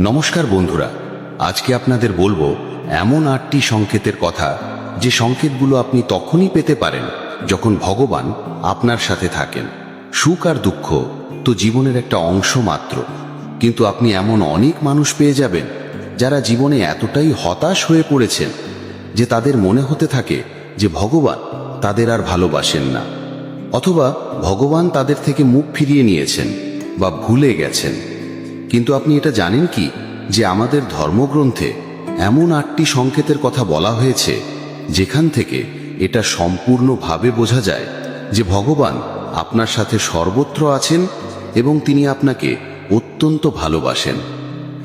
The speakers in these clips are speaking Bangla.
নমস্কার বন্ধুরা, আজকে আপনাদের বলব এমন আটটি সংকেতের কথা যে সংকেতগুলো আপনি তখনই পেতে পারেন যখন ভগবান আপনার সাথে থাকেন। সুখ আর দুঃখ তো জীবনের একটা অংশ মাত্র। কিন্তু আপনি এমন অনেক মানুষ পেয়ে যাবেন যারা জীবনে এতটাই হতাশ হয়ে পড়েছেন যে তাদের মনে হতে থাকে যে ভগবান তাদের আর ভালোবাসেন না। অথবা ভগবান তাদের থেকে মুখ ফিরিয়ে নিয়েছেন বা ভুলে গেছেন। কিন্তু আপনি এটা জানেন কি? যে আমাদের ধর্মগ্রন্থে এমন আটটি সংকেতের কথা বলা হয়েছে, যেখান থেকে এটা সম্পূর্ণভাবে বোঝা যায় যে ভগবান আপনার সাথে সর্বত্র আছেন এবং তিনি আপনাকে অত্যন্ত ভালোবাসেন।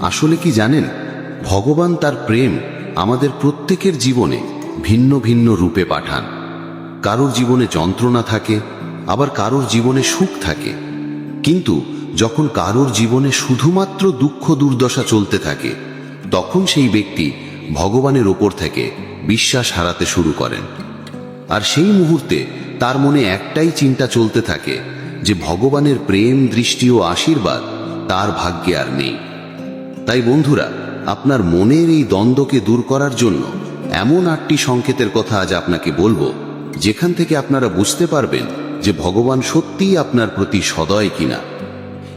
আসলে কি জানেন? ভগবান তার প্রেম আমাদের প্রত্যেকের জীবনে ভিন্ন ভিন্ন রূপে পাঠান। কারোর জীবনে যন্ত্রণা থাকে, আবার কারোর জীবনে সুখ থাকে। কিন্তু যখন কারোর জীবনে শুধুমাত্র দুঃখ দুর্দশা চলতে থাকে, তখন সেই ব্যক্তি ভগবানের ওপর থেকে বিশ্বাস হারাতে শুরু করেন। আর সেই মুহূর্তে তার মনে একটাই চিন্তা চলতে থাকে যে ভগবানের প্রেম, দৃষ্টি ও আশীর্বাদ তার ভাগ্যে আর নেই। তাই বন্ধুরা, আপনার মনের এই দ্বন্দ্বকে দূর করার জন্য এমন আটটি সংকেতের কথা আজ আপনাকে বলব, যেখান থেকে আপনারা বুঝতে পারবেন যে ভগবান সত্যিই আপনার প্রতি সদয় কিনা।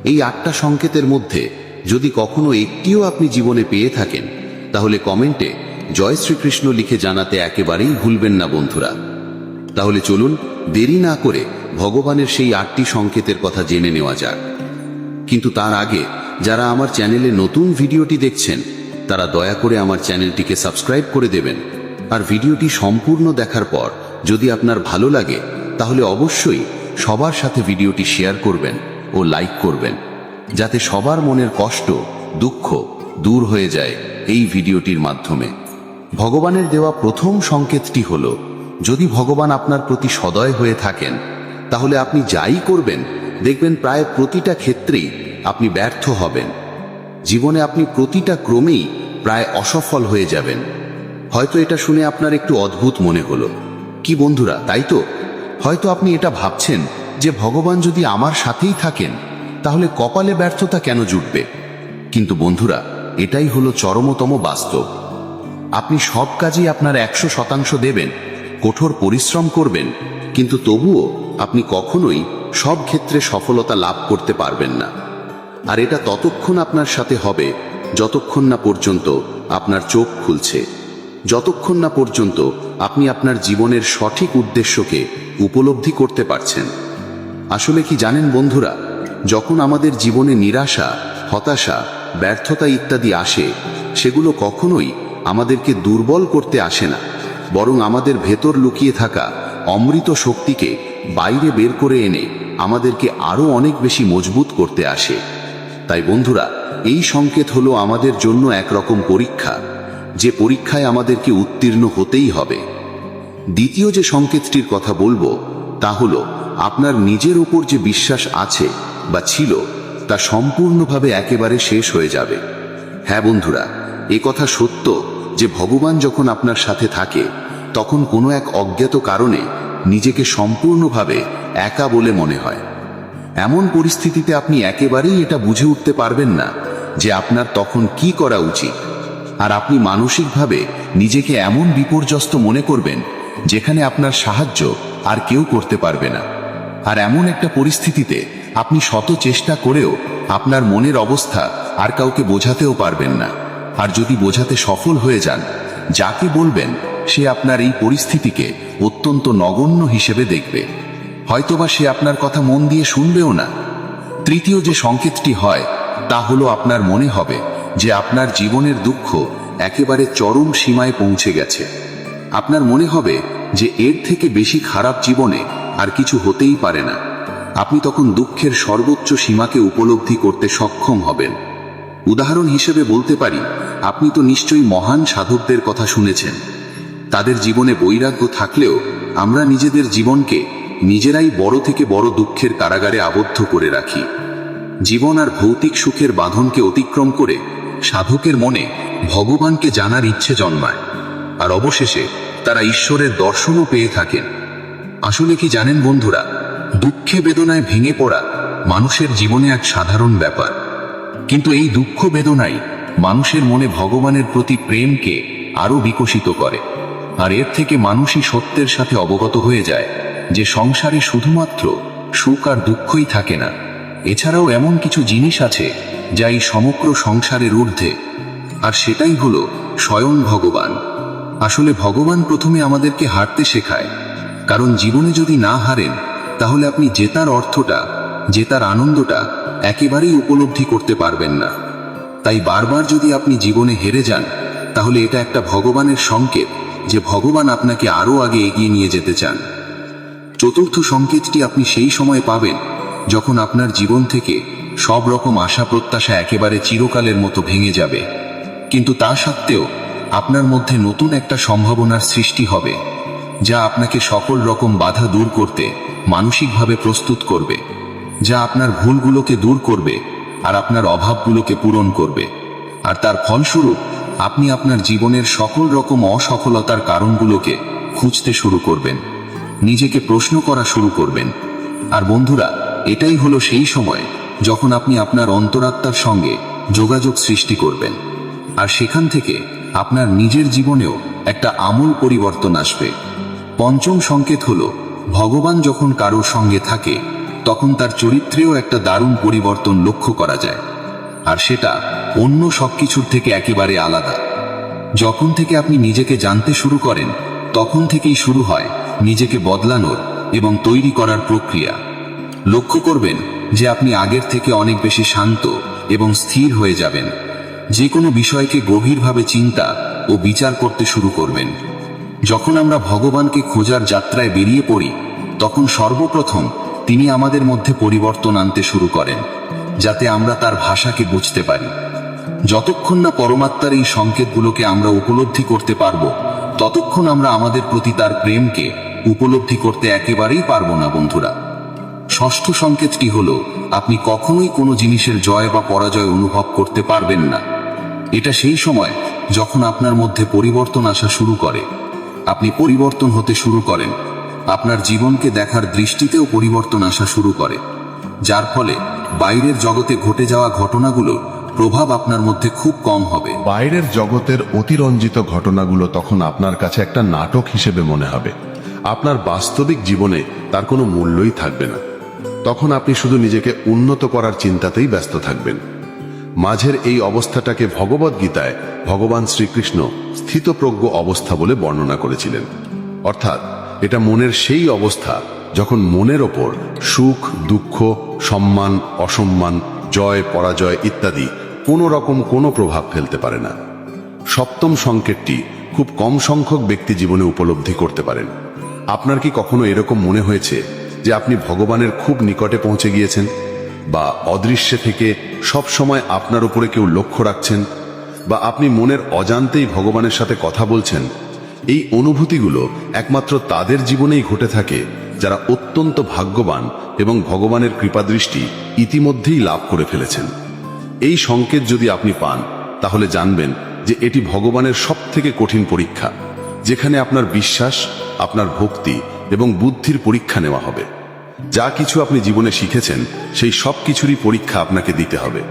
এই আটটা সংকেতের মধ্যে যদি কখনো একটিও আপনি জীবনে পেয়ে থাকেন, তাহলে কমেন্টে জয় শ্রীকৃষ্ণ লিখে জানাতে একেবারেই ভুলবেন না বন্ধুরা। তাহলে চলুন দেরি না করে ভগবানের সেই আটটি সংকেতের কথা জেনে নেওয়া যাক। কিন্তু তার আগে যারা আমার চ্যানেলে নতুন ভিডিওটি দেখছেন, তারা দয়া করে আমার চ্যানেলটিকে সাবস্ক্রাইব করে দেবেন। আর ভিডিওটি সম্পূর্ণ দেখার পর যদি আপনার ভালো লাগে, তাহলে অবশ্যই সবার সাথে ভিডিওটি শেয়ার করবেন। ও লাইক করবেন, যাতে সবার মনের কষ্ট, দুঃখ দূর হয়ে যায় এই ভিডিওটির মাধ্যমে। ভগবানের দেওয়া প্রথম সংকেতটি হল, যদি ভগবান আপনার প্রতি সদয় হয়ে থাকেন, তাহলে আপনি যাই করবেন, দেখবেন প্রায় প্রতিটা ক্ষেত্রেই আপনি ব্যর্থ হবেন। জীবনে আপনি প্রতিটা ক্রমেই প্রায় অসফল হয়ে যাবেন। হয়তো এটা শুনে আপনার একটু অদ্ভুত মনে হলো। কি বন্ধুরা, তাই তো? হয়তো আপনি এটা ভাবছেন যে ভগবান যদি আমার সাথেই থাকেন, তাহলে কপালে ব্যর্থতা কেন জুটবে? কিন্তু বন্ধুরা, এটাই হলো চরমতম বাস্তব। আপনি সব কাজেই আপনার একশো শতাংশ দেবেন, কঠোর পরিশ্রম করবেন, কিন্তু তবুও আপনি কখনোই সব ক্ষেত্রে সফলতা লাভ করতে পারবেন না। আর এটা ততক্ষণ আপনার সাথে হবে, যতক্ষণ না পর্যন্ত আপনার চোখ খুলছে। যতক্ষণ না পর্যন্ত আপনি আপনার জীবনের সঠিক উদ্দেশ্যকে উপলব্ধি করতে পারছেন। আসলে কি জানেন বন্ধুরা, যখন আমাদের জীবনে নিরাশা, হতাশা, ব্যর্থতা ইত্যাদি আসে, সেগুলো কখনোই আমাদেরকে দুর্বল করতে আসে না, বরং আমাদের ভেতর লুকিয়ে থাকা অমৃত শক্তিকে বাইরে বের করে এনে আমাদেরকে আরও অনেক বেশি মজবুত করতে আসে। তাই বন্ধুরা, এই সংকেত হলো আমাদের জন্য একরকম পরীক্ষা, যে পরীক্ষায় আমাদেরকে উত্তীর্ণ হতেই হবে। দ্বিতীয় যে সংকেতটির কথা বলব তা হলো, আপনার নিজের উপর যে বিশ্বাস আছে বা ছিল, তা সম্পূর্ণভাবে একেবারে শেষ হয়ে যাবে। হ্যাঁ বন্ধুরা, এ কথা সত্য যে ভগবান যখন আপনার সাথে থাকে, তখন কোনো এক অজ্ঞাত কারণে নিজেকে সম্পূর্ণভাবে একা বলে মনে হয়। এমন পরিস্থিতিতে আপনি একেবারেই এটা বুঝে উঠতে পারবেন না যে আপনার তখন কি করা উচিত। আর আপনি মানসিকভাবে নিজেকে এমন বিপর্যস্ত মনে করবেন, যেখানে আপনার সাহায্য আর কেউ করতে পারবে না। আর এমন একটা পরিস্থিতিতে আপনি শত চেষ্টা করেও আপনার মনের অবস্থা আর কাউকে বোঝাতেও পারবেন না। আর যদি বোঝাতে সফল হয়ে যান, যাকে বলবেন সে আপনার এই পরিস্থিতিকে অত্যন্ত নগণ্য হিসেবে দেখবে। হয়তোবা সে আপনার কথা মন দিয়ে শুনবেও না। তৃতীয় যে সংকেতটি হয়, তা হলো আপনার মনে হবে যে আপনার জীবনের দুঃখ একেবারে চরম সীমায় পৌঁছে গেছে। আপনার মনে হবে যে এর থেকে বেশি খারাপ জীবনে আর কিছু হতেই পারে না। আপনি তখন দুঃখের সর্বোচ্চ সীমাকে উপলব্ধি করতে সক্ষম হবেন। উদাহরণ হিসেবে বলতে পারি, আপনি তো নিশ্চয়ই মহান সাধকদের কথা শুনেছেন। তাদের জীবনে বৈরাগ্য থাকলেও আমরা নিজেদের জীবনকে নিজেরাই বড় থেকে বড় দুঃখের কারাগারে আবদ্ধ করে রাখি। জীবন আর ভৌতিক সুখের বাঁধনকে অতিক্রম করে সাধকের মনে ভগবানকে জানার ইচ্ছে জন্মায়। আর অবশেষে তারা ঈশ্বরের দর্শনও পেয়ে থাকেন। আসলে কি জানেন বন্ধুরা, দুঃখে বেদনায় ভেঙে পড়া মানুষের জীবনে এক সাধারণ ব্যাপার। কিন্তু এই দুঃখ বেদনাই মানুষের মনে ভগবানের প্রতি প্রেমকে আরও বিকশিত করে। আর এর থেকে মানুষই সত্যের সাথে অবগত হয়ে যায় যে সংসারে শুধুমাত্র সুখ আর দুঃখই থাকে না। এছাড়াও এমন কিছু জিনিস আছে যা এই সমগ্র সংসারের ঊর্ধ্বে। আর সেটাই হলো স্বয়ং ভগবান। আসলে ভগবান প্রথমে আমাদেরকে হারতে শেখায়। কারণ জীবনে যদি না হারেন, তাহলে আপনি জেতার অর্থটা জেতার আনন্দটা একেবারেই উপলব্ধি করতে পারবেন না। তাই বারবার যদি আপনি জীবনে হেরে যান, তাহলে এটা একটা ভগবানের সংকেত যে ভগবান আপনাকে আরও আগে এগিয়ে নিয়ে যেতে চান। চতুর্থ সংকেতটি আপনি সেই সময় পাবেন যখন আপনার জীবন থেকে সব রকম আশা প্রত্যাশা একেবারে চিরকালের মতো ভেঙে যাবে। কিন্তু তা সত্ত্বেও আপনার মধ্যে নতুন একটা সম্ভাবনার সৃষ্টি হবে, যা আপনাকে সকল রকম বাধা দূর করতে, মানসিকভাবে প্রস্তুত করবে, যা আপনার ভুলগুলোকে দূর করবে আর আপনার অভাবগুলোকে পূরণ করবে। আর তার ফলস্বরূপ, আপনি আপনার জীবনের সকল রকম অসফলতার কারণগুলোকে খুঁজতে শুরু করবেন, নিজেকে প্রশ্ন করা শুরু করবেন। আর বন্ধুরা, এটাই হলো সেই সময় যখন আপনি আপনার অন্তরাত্মার সঙ্গে যোগাযোগ সৃষ্টি করবেন। আর সেখান থেকে আপনার নিজের জীবনেও একটা আমূল পরিবর্তন আসবে। পঞ্চম সংকেত হল, ভগবান যখন কারোর সঙ্গে থাকে, তখন তার চরিত্রেও একটা দারুণ পরিবর্তন লক্ষ্য করা যায়। আর সেটা অন্য সবকিছুর থেকে একেবারে আলাদা। যখন থেকে আপনি নিজেকে জানতে শুরু করেন, তখন থেকেই শুরু হয় নিজেকে বদলানোর এবং তৈরি করার প্রক্রিয়া। লক্ষ্য করবেন যে আপনি আগের থেকে অনেক বেশি শান্ত এবং স্থির হয়ে যাবেন। যে কোনো বিষয়কে গভীরভাবে চিন্তা ও বিচার করতে শুরু করবেন। যখন আমরা ভগবানকে খোঁজার যাত্রায় বেরিয়ে পড়ি, তখন সর্বপ্রথম তিনি আমাদের মধ্যে পরিবর্তন আনতে শুরু করেন, যাতে আমরা তার ভাষাকে বুঝতে পারি। যতক্ষণ না পরমাত্মার এই সংকেতগুলোকে আমরা উপলব্ধি করতে পারব, ততক্ষণ আমরা আমাদের প্রতি তার প্রেমকে উপলব্ধি করতে একেবারেই পারব না, বন্ধুরা। ষষ্ঠ সংকেতটি হল, আপনি কখনোই কোনো জিনিসের জয় বা পরাজয় অনুভব করতে পারবেন না। এটা সেই সময় যখন আপনার মধ্যে পরিবর্তন আসা শুরু করে। আপনি পরিবর্তন হতে শুরু করেন। আপনার জীবনকে দেখার দৃষ্টিতেও পরিবর্তন আসা শুরু করে। যার ফলে বাইরের জগতে ঘটে যাওয়া ঘটনাগুলোর প্রভাব আপনার মধ্যে খুব কম হবে। বাইরের জগতের অতিরঞ্জিত ঘটনাগুলো তখন আপনার কাছে একটা নাটক হিসেবে মনে হবে। আপনার বাস্তবিক জীবনে তার কোনো মূল্যই থাকবে না। তখন আপনি শুধু নিজেকে উন্নত করার চিন্তাতেই ব্যস্ত থাকবেন। মাঝের এই অবস্থাটাকে ভগবদ গীতায় ভগবান শ্রীকৃষ্ণ স্থিতপ্রজ্ঞ অবস্থা বলে বর্ণনা করেছিলেন। অর্থাৎ এটা মনের সেই অবস্থা যখন মনের ওপর সুখ, দুঃখ, সম্মান, অসম্মান, জয়, পরাজয় ইত্যাদি কোনো রকম কোনো প্রভাব ফেলতে পারে না। সপ্তম সংকেতটি খুব কম সংখ্যক ব্যক্তি জীবনে উপলব্ধি করতে পারেন। আপনার কি কখনো এরকম মনে হয়েছে যে আপনি ভগবানের খুব নিকটে পৌঁছে গিয়েছেন? বা অদৃশ্যে থেকে সব সময় আপনার উপরে কেউ লক্ষ্য রাখছেন বা আপনি মনের অজান্তেই ভগবানের সাথে কথা বলছেন, এই অনুভূতিগুলো একমাত্র তাদের জীবনেই ঘটে থাকে, যারা অত্যন্ত ভাগ্যবান এবং ভগবানের কৃপাদৃষ্টি ইতিমধ্যেই লাভ করে ফেলেছেন। এই সংকেত যদি আপনি পান, তাহলে জানবেন যে এটি ভগবানের সব থেকে কঠিন পরীক্ষা, যেখানে আপনার বিশ্বাস, আপনার ভক্তি এবং বুদ্ধির পরীক্ষা নেওয়া হবে। যা কিছু আপনি জীবনে শিখেছেন, সেই সব কিছুরই পরীক্ষা আপনাকে দিতে হবে।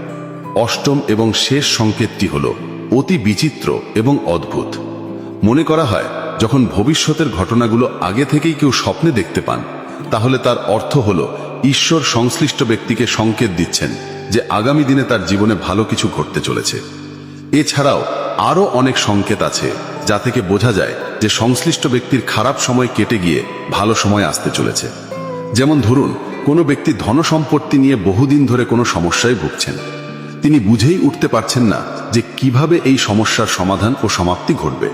অষ্টম এবং শেষ সংকেতটি হল অতি বিচিত্র এবং অদ্ভুত। মনে করা হয়, যখন ভবিষ্যতের ঘটনাগুলো আগে থেকেই কেউ স্বপ্নে দেখতে পান, তাহলে তার অর্থ হল ঈশ্বর সংশ্লিষ্ট ব্যক্তিকে সংকেত দিচ্ছেন যে আগামী দিনে তার জীবনে ভালো কিছু ঘটতে চলেছে। এছাড়াও আরও অনেক সংকেত আছে, যা থেকে বোঝা যায় যে সংশ্লিষ্ট ব্যক্তির খারাপ সময় কেটে গিয়ে ভালো সময় আসতে চলেছে। যেমন ধরুন, কোনো ব্যক্তি ধনসম্পত্তি নিয়ে বহুদিন ধরে কোনো সমস্যায় ভুগছেন। তিনি বুঝেই উঠতে পারছেন না যে কীভাবে এই সমস্যার সমাধান ও সমাপ্তি ঘটবে।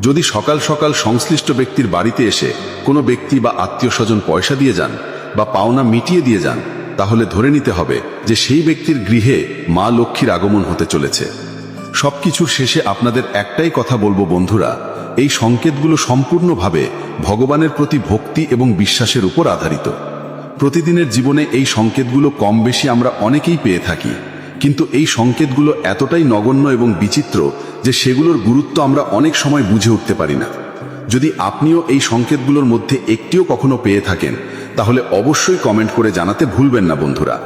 যদি সকাল সকাল সংশ্লিষ্ট ব্যক্তির বাড়িতে এসে কোনো ব্যক্তি বা আত্মীয় স্বজন পয়সা দিয়ে যান বা পাওনা মিটিয়ে দিয়ে যান, তাহলে ধরে নিতে হবে যে সেই ব্যক্তির গৃহে মা লক্ষ্মীর আগমন হতে চলেছে। সবকিছুর শেষে আপনাদের একটাই কথা বলব বন্ধুরা এই সংকেতগুলো সম্পূর্ণভাবে ভগবানের প্রতি ভক্তি এবং বিশ্বাসের উপর আধারিত। প্রতিদিনের জীবনে এই সংকেতগুলো কম বেশি আমরা অনেকেই পেয়ে থাকি, কিন্তু এই সংকেতগুলো এতটাই নগণ্য এবং বিচিত্র যে সেগুলোর গুরুত্ব আমরা অনেক সময় বুঝে উঠতে পারি না। যদি আপনিও এই সংকেতগুলোর মধ্যে একটিও কখনো পেয়ে থাকেন, তাহলে অবশ্যই কমেন্ট করে জানাতে ভুলবেন না বন্ধুরা।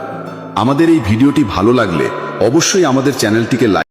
আমাদের এই ভিডিওটি ভালো লাগলে অবশ্যই আমাদের চ্যানেলটিকে লাইক